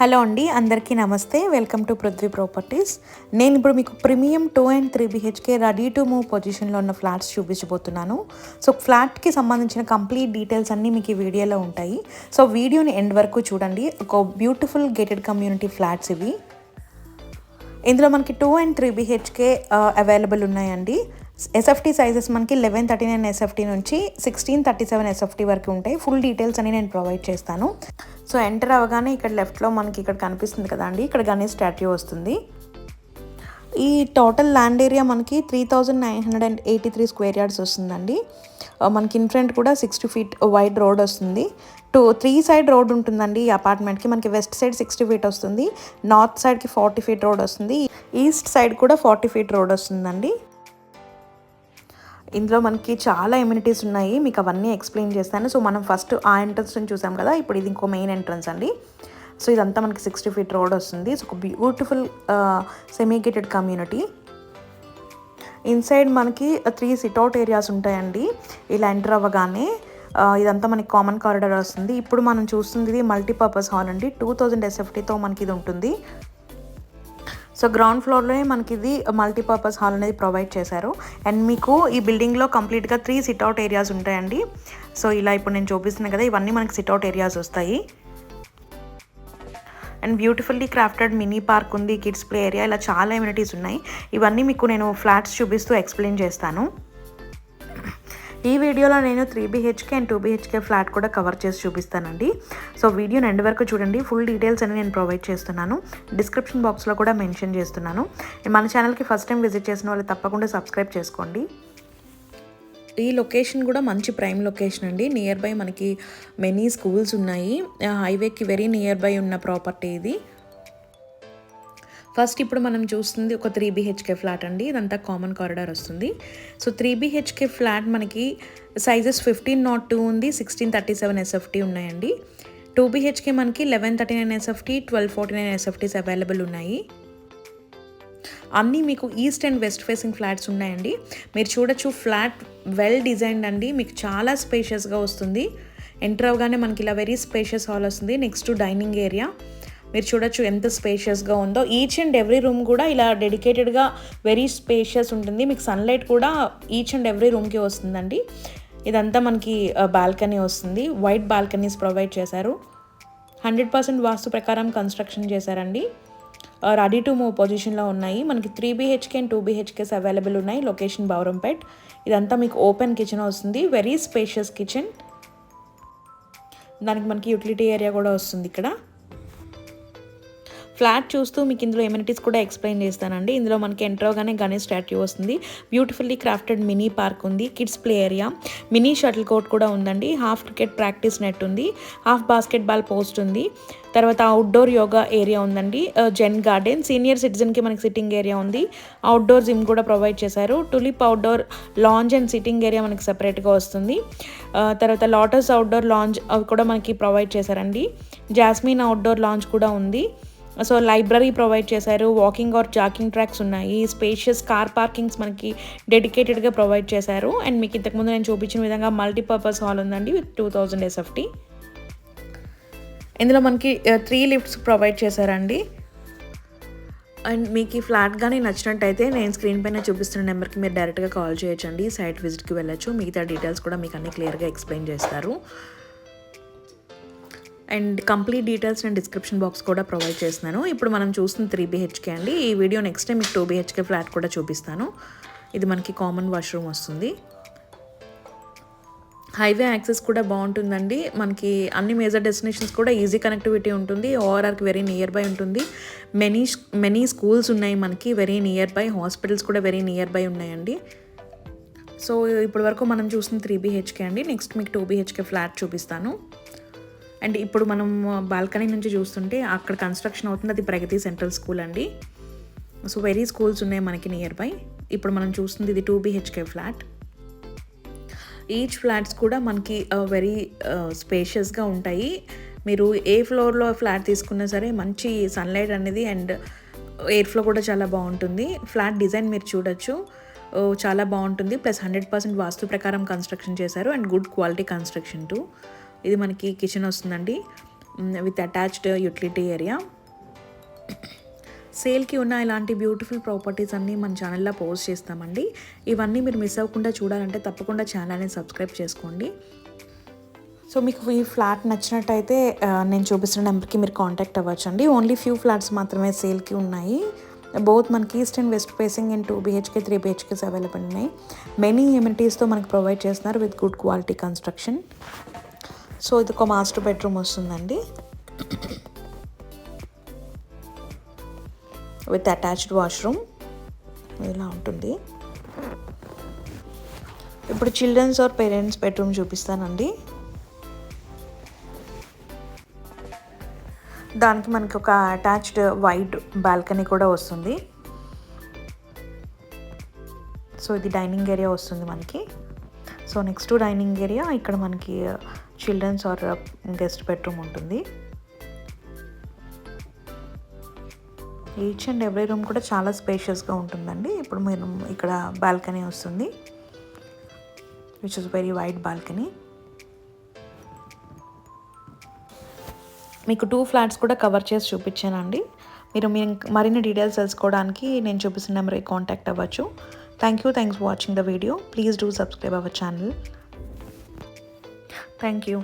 Hello అండి అందరికీ నమస్తే. Welcome to Prithvi properties. నేను ఇప్పుడు మీకు premium two and three BHK ready to move పొజిషన్లో ఉన్న ఫ్లాట్స్ చూపించబోతున్నాను. సో ఫ్లాట్కి సంబంధించిన కంప్లీట్ డీటెయిల్స్ అన్నీ మీకు ఈ వీడియోలో ఉంటాయి. సో వీడియోని ఎండ్ వరకు చూడండి. ఒక బ్యూటిఫుల్ గేటెడ్ కమ్యూనిటీ ఫ్లాట్స్ ఇవి. ఇందులో మనకి two and three BHK available ఉన్నాయండి. ఎస్ఎఫ్టీ సైజెస్ మనకి లెవెన్ థర్టీ నైన్ ఎస్ఎఫ్టీ నుంచి సిక్స్టీన్ థర్టీ సెవెన్ ఎస్ఎఫ్టీ వరకు ఉంటాయి. ఫుల్ డీటెయిల్స్ అని నేను ప్రొవైడ్ చేస్తాను. సో ఎంటర్ అవ్వగానే ఇక్కడ లెఫ్ట్లో మనకి ఇక్కడ కనిపిస్తుంది కదండి ఇక్కడ గణేష్ స్టాట్యూ వస్తుంది. ఈ టోటల్ ల్యాండ్ ఏరియా మనకి three thousand nine hundred and eighty three square yards వస్తుందండి మనకి ఇన్ ఫ్రంట్ కూడా సిక్స్టీ ఫీట్ వైడ్ రోడ్ వస్తుంది. టూ త్రీ సైడ్ రోడ్ ఉంటుందండి ఈ అపార్ట్మెంట్కి మనకి వెస్ట్ సైడ్ సిక్స్టీ ఫీట్ వస్తుంది. నార్త్ సైడ్కి ఫార్టీ ఫీట్ రోడ్ వస్తుంది. ఈస్ట్ సైడ్ కూడా ఫార్టీ ఫీట్ రోడ్ వస్తుందండి. ఇందులో మనకి చాలా ఎమ్యూనిటీస్ ఉన్నాయి. మీకు అవన్నీ ఎక్స్ప్లెయిన్ చేస్తాను. సో మనం ఫస్ట్ ఆ ఎంట్రన్స్ నుంచి చూసాం కదా? ఇప్పుడు ఇది ఇంకో మెయిన్ ఎంట్రన్స్ అండి. సో ఇదంతా మనకి సిక్స్టీ ఫీట్ రోడ్ వస్తుంది. సో ఒక beautiful semi gated community inside మనకి త్రీ సిట్అవుట్ ఏరియాస్ ఉంటాయండి. ఇలా ఎంటర్ అవ్వగానే ఇదంతా మనకి కామన్ కారిడార్ వస్తుంది. ఇప్పుడు మనం చూస్తుంది ఇది మల్టీపర్పస్ హాల్ అండి. టూ థౌజండ్ ఎస్ఎఫ్టీతో మనకి ఇది ఉంటుంది. సో గ్రౌండ్ ఫ్లోర్లోనే మనకి ఇది మల్టీపర్పస్ హాల్ అనేది ప్రొవైడ్ చేశారు. అండ్ మీకు ఈ బిల్డింగ్లో కంప్లీట్గా త్రీ సిట్అవుట్ ఏరియాస్ ఉంటాయండి. సో ఇలా ఇప్పుడు నేను చూపిస్తున్నాను కదా ఇవన్నీ మనకి సిట్అవుట్ ఏరియాస్ వస్తాయి. And beautifully crafted mini park ఉంది కిడ్స్ ప్లే ఏరియా ఇలా చాలా ఎమ్యూనిటీస్ ఉన్నాయి. ఇవన్నీ మీకు నేను ఫ్లాట్స్ చూపిస్తూ ఎక్స్ప్లెయిన్ చేస్తాను. ఈ వీడియోలో నేను three BHK and two BHK flat కూడా కవర్ చేసి చూపిస్తానండి. సో వీడియోని ఎండ్ వరకు చూడండి. ఫుల్ డీటెయిల్స్ అని నేను ప్రొవైడ్ చేస్తున్నాను. డిస్క్రిప్షన్ బాక్స్లో కూడా మెన్షన్ చేస్తున్నాను. మన ఛానల్కి ఫస్ట్ టైం విజిట్ చేసిన వాళ్ళు తప్పకుండా సబ్స్క్రైబ్ చేసుకోండి. ఈ లొకేషన్ కూడా మంచి ప్రైమ్ లొకేషన్ అండి. నియర్ బై మనకి మెనీ స్కూల్స్ ఉన్నాయి. హైవేకి వెరీ నియర్ బై ఉన్న ప్రాపర్టీ ఇది. ఫస్ట్ ఇప్పుడు మనం చూస్తుంది ఒక త్రీ బీహెచ్కే ఫ్లాట్ అండి. ఇదంతా కామన్ కారిడార్ వస్తుంది. సో త్రీ బీహెచ్కే ఫ్లాట్ మనకి సైజెస్ ఫిఫ్టీన్ నాట్ టూ ఉంది సిక్స్టీన్ థర్టీ సెవెన్ ఎస్ఎఫ్టీ ఉన్నాయండి. టూ బీహెచ్కే మనకి eleven thirty nine SFT twelve forty nine SFTs available ఉన్నాయి. అన్నీ మీకు east and west facing flats ఉన్నాయండి. మీరు చూడొచ్చు ఫ్లాట్ వెల్ డిజైన్డ్ అండి. మీకు చాలా స్పేషియస్గా వస్తుంది. ఎంటర్ అవగానే మనకి ఇలా వెరీ స్పేషియస్ హాల్ వస్తుంది. నెక్స్ట్ డైనింగ్ ఏరియా మీరు చూడొచ్చు ఎంత స్పేషియస్గా ఉందో. ఈచ్ అండ్ ఎవ్రీ రూమ్ కూడా ఇలా డెడికేటెడ్గా వెరీ స్పేషియస్ ఉంటుంది. మీకు సన్లైట్ కూడా ఈచ్ అండ్ ఎవ్రీ రూమ్కి వస్తుందండి. ఇదంతా మనకి uh, బాల్కనీ వస్తుంది. వైట్ బాల్కనీస్ ప్రొవైడ్ చేశారు. హండ్రెడ్ పర్సెంట్ వాస్తు ప్రకారం కన్స్ట్రక్షన్ చేశారండి. రెడీ టు మూవ్ పొజిషన్లో ఉన్నాయి. మనకి three BHK and two BHKs available ఉన్నాయి లొకేషన్ బౌరంపేట్ ఇదంతా మీకు ఓపెన్ కిచెన్ వస్తుంది. వెరీ స్పేషియస్ కిచెన్ దానికి మనకి యూటిలిటీ ఏరియా కూడా వస్తుంది ఇక్కడ. ఫ్లాట్ చూస్తూ మీకు ఇందులో ఎమ్యూనిటీస్ కూడా ఎక్స్ప్లెయిన్ చేస్తానండి. ఇందులో మనకి ఎంటర్ అవగానే గణేష్ స్టాట్యూ వస్తుంది. బ్యూటిఫుల్లీ క్రాఫ్టెడ్ మినీ పార్క్ ఉంది. Kids play area mini shuttle court కూడా ఉందండి. హాఫ్ క్రికెట్ ప్రాక్టీస్ నెట్ ఉంది. హాఫ్ బాస్కెట్ బాల్ పోస్ట్ ఉంది. తర్వాత అవుట్డోర్ యోగా ఏరియా ఉందండి. జెన్ గార్డెన్ సీనియర్ సిటిజన్కి మనకి సిట్టింగ్ ఏరియా ఉంది. అవుట్డోర్ జిమ్ కూడా ప్రొవైడ్ చేశారు. Tulip outdoor lounge and sitting area మనకి సపరేట్గా వస్తుంది. Uh, తర్వాత లాటస్ అవుట్డోర్ లాంజ్ అవి కూడా మనకి ప్రొవైడ్ చేశారండి. జాస్మిన్ అవుట్డోర్ లాంజ్ కూడా ఉంది. సో లైబ్రరీ ప్రొవైడ్ చేశారు. వాకింగ్ ఆర్ జాకింగ్ ట్రాక్స్ ఉన్నాయి. స్పేషియస్ కార్ పార్కింగ్స్ మనకి డెడికేటెడ్గా ప్రొవైడ్ చేశారు. అండ్ మీకు ఇంతకుముందు నేను చూపించిన విధంగా మల్టీపర్పస్ హాల్ ఉందండి విత్ టూ థౌజండ్ ఎస్ఎఫ్టీ ఇందులో మనకి త్రీ లిఫ్ట్స్ ప్రొవైడ్ చేశారండి. అండ్ మీకు ఈ ఫ్లాట్ కానీ నచ్చినట్టయితే నేను స్క్రీన్ పైన చూపిస్తున్న నెంబర్కి మీరు డైరెక్ట్గా కాల్ చేయొచ్చండి. సైట్ విజిట్కి వెళ్ళచ్చు. మిగతా డీటెయిల్స్ కూడా మీకు అన్ని క్లియర్గా ఎక్స్ప్లెయిన్ చేస్తారు. అండ్ కంప్లీట్ డీటెయిల్స్ నేను డిస్క్రిప్షన్ బాక్స్ కూడా ప్రొవైడ్ చేస్తున్నాను. ఇప్పుడు మనం చూస్తున్న త్రీ బీహెచ్కే అండి. ఈ వీడియో నెక్స్ట్ టైం మీకు టూ బీహెచ్కే ఫ్లాట్ కూడా చూపిస్తాను. ఇది మనకి కామన్ వాష్రూమ్ వస్తుంది. హైవే యాక్సెస్ కూడా బాగుంటుందండి. మనకి అన్ని మేజర్ డెస్టినేషన్స్ కూడా ఈజీ కనెక్టివిటీ ఉంటుంది. ఓఆర్ఆర్కి వెరీ నియర్ బై ఉంటుంది. మెనీ మెనీ స్కూల్స్ ఉన్నాయి మనకి వెరీ నియర్ బై. హాస్పిటల్స్ కూడా వెరీ నియర్ బై ఉన్నాయండి. సో ఇప్పటి వరకు మనం చూసిన త్రీ బీహెచ్కే అండి. నెక్స్ట్ మీకు టూ బీహెచ్కే ఫ్లాట్ చూపిస్తాను. అండ్ ఇప్పుడు మనం బాల్కనీ నుంచి చూస్తుంటే అక్కడ కన్స్ట్రక్షన్ అవుతుంది. అది ప్రగతి సెంట్రల్ స్కూల్ అండి. సో వెరీ స్కూల్స్ ఉన్నాయి మనకి నియర్ బై ఇప్పుడు మనం చూస్తుంది ఇది two BHK flat each flats కూడా మనకి uh, వెరీ స్పేషియస్గా uh, ఉంటాయి. మీరు ఏ ఫ్లోర్లో ఫ్లాట్ తీసుకున్నా సరే మంచి సన్లైట్ అనేది అండ్ uh, ఎయిర్ ఫ్లో కూడా చాలా బాగుంటుంది. ఫ్లాట్ డిజైన్ మీరు చూడొచ్చు. చాలా బాగుంటుంది. ప్లస్ హండ్రెడ్ పర్సెంట్ వాస్తు ప్రకారం కన్స్ట్రక్షన్ చేశారు. And good quality construction to ఇది మనకి కిచెన్ వస్తుందండి. విత్ అటాచ్డ్ యూటిలిటీ ఏరియా సేల్కి ఉన్న ఇలాంటి బ్యూటిఫుల్ ప్రాపర్టీస్ అన్నీ మన ఛానల్లో పోస్ట్ చేస్తామండి. ఇవన్నీ మీరు మిస్ అవ్వకుండా చూడాలంటే తప్పకుండా ఛానల్ని సబ్స్క్రైబ్ చేసుకోండి. సో మీకు ఈ ఫ్లాట్ నచ్చినట్టయితే నేను చూపిస్తున్న నెంబర్కి మీరు కాంటాక్ట్ అవ్వచ్చు అండి ఓన్లీ ఫ్యూ ఫ్లాట్స్ మాత్రమే సేల్కి ఉన్నాయి. బోత్ మనకి east and west facing and two BHK three BHKs available ఉన్నాయి. మెనీ ఎమ్యూనిటీస్తో మనకి ప్రొవైడ్ చేస్తున్నారు with good quality construction so ఇది ఒక మాస్టర్ బెడ్రూమ్ వస్తుందండి. With attached washroom. ఇలా ఉంటుంది. ఇప్పుడు చిల్డ్రన్స్ ఆర్ పేరెంట్స్ బెడ్రూమ్ చూపిస్తానండి. దానికి మనకి ఒక అటాచ్డ్ వైట్ బాల్కనీ కూడా వస్తుంది. సో ఇది డైనింగ్ ఏరియా వస్తుంది మనకి. సో నెక్స్ట్ డైనింగ్ ఏరియా ఇక్కడ మనకి చిల్డ్రన్స్ ఆర్ గెస్ట్ బెడ్రూమ్ ఉంటుంది. ఈచ్ అండ్ ఎవ్రీ రూమ్ కూడా చాలా స్పేషియస్గా ఉంటుందండి. ఇప్పుడు మీరు ఇక్కడ బాల్కనీ వస్తుంది. Which is very wide balcony మీకు టూ ఫ్లాట్స్ కూడా కవర్ చేసి చూపించానండి. మీరు మీ మరిన్ని డీటెయిల్స్ తెలుసుకోవడానికి నేను చూపిస్తున్న నెంబర్కి కాంటాక్ట్ అవ్వచ్చు. Thank you thanks for watching the video please do subscribe our channel thank you